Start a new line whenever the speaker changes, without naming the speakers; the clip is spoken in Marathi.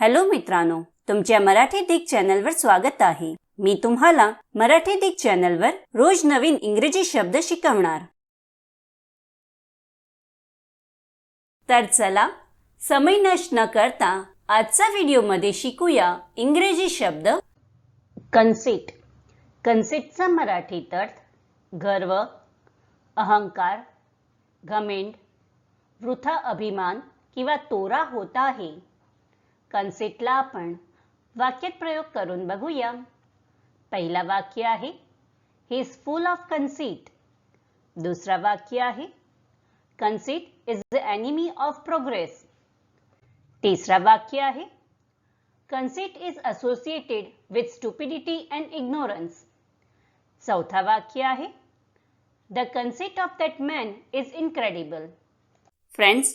हॅलो मित्रांनो तुमच्या मराठी दिग चॅनलवर स्वागत आहे. मी तुम्हाला मराठी दिग चॅनलवर रोज नवीन इंग्रजी शब्द शिकवणार. तर चला समय नष्ट न करता आजचा व्हिडिओमध्ये शिकूया इंग्रजी शब्द कन्सेट. कन्सेटचा मराठीत अर्थ गर्व अहंकार घमेंड वृथा अभिमान किंवा तोरा होता आहे. कन्सेप्टला आपण वाक्यात प्रयोग करून बघूया. पहिला वाक्य आहे ही इज फुल ऑफ कन्सीट दुसरा वाक्य आहे conceit is the enemy of progress तिसरा वाक्य आहे conceit is associated with stupidity and ignorance चौथा वाक्य आहे the concept of that man is incredible friends